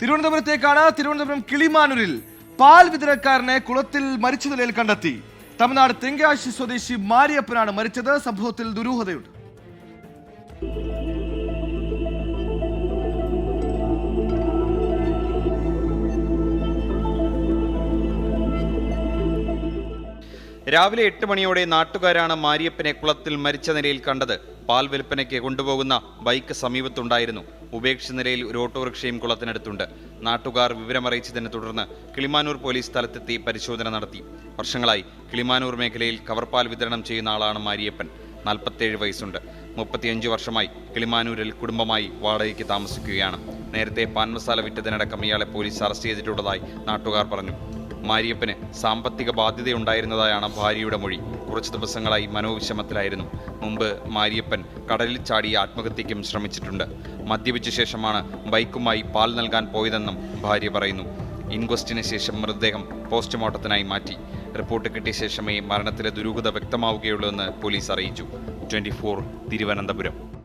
തിരുവനന്തപുരത്തേക്കാണ് തിരുവനന്തപുരം കിളിമാനൂരിൽ പാൽ വിതരണക്കാരനെ കുളത്തിൽ മരിച്ച നിലയിൽ കണ്ടെത്തി. തമിഴ്നാട് തെങ്കാശി സ്വദേശി മാരിയപ്പനാണ് മരിച്ചത്. സംഭവത്തിൽ ദുരൂഹതയുണ്ട്. രാവിലെ എട്ട് മണിയോടെ നാട്ടുകാരാണ് മാരിയപ്പനെ കുളത്തിൽ മരിച്ച നിലയിൽ കണ്ടത്. പാൽ വിൽപ്പനയ്ക്ക് കൊണ്ടുപോകുന്ന ബൈക്ക് സമീപത്തുണ്ടായിരുന്നു. ഉപേക്ഷിച്ച നിലയിൽ ഒരു ഓട്ടോറിക്ഷയും കുളത്തിനടുത്തുണ്ട്. നാട്ടുകാർ വിവരമറിയിച്ചതിനെ തുടർന്ന് കിളിമാനൂർ പോലീസ് സ്ഥലത്തെത്തി പരിശോധന നടത്തി. വർഷങ്ങളായി കിളിമാനൂർ മേഖലയിൽ കവർപ്പാൽ വിതരണം ചെയ്യുന്ന ആളാണ് മാരിയപ്പൻ. നാൽപ്പത്തേഴ് വയസ്സുണ്ട്. മുപ്പത്തിയഞ്ച് വർഷമായി കിളിമാനൂരിൽ കുടുംബമായി വാടകയ്ക്ക് താമസിക്കുകയാണ്. നേരത്തെ പാൻമസാല വിറ്റതിനടക്കം ഇയാളെ പോലീസ് അറസ്റ്റ് ചെയ്തിട്ടുള്ളതായി നാട്ടുകാർ പറഞ്ഞു. മാരിയപ്പന് സാമ്പത്തിക ബാധ്യതയുണ്ടായിരുന്നതായാണ് ഭാര്യയുടെ മൊഴി. കുറച്ച് ദിവസങ്ങളായി മനോവിഷമത്തിലായിരുന്നു. മുമ്പ് മാരിയപ്പൻ കടലിൽ ചാടി ആത്മഹത്യയ്ക്കും ശ്രമിച്ചിട്ടുണ്ട്. മദ്യപിച്ച ശേഷമാണ് ബൈക്കുമായി പാൽ നൽകാൻ പോയതെന്നും ഭാര്യ പറയുന്നു. ഇൻക്വസ്റ്റിന് ശേഷം മൃതദേഹം പോസ്റ്റ്മോർട്ടത്തിനായി മാറ്റി. റിപ്പോർട്ട് കിട്ടിയ ശേഷമേ മരണത്തിലെ ദുരൂഹത വ്യക്തമാവുകയുള്ളൂ എന്ന് പോലീസ് അറിയിച്ചു. ട്വന്റി തിരുവനന്തപുരം.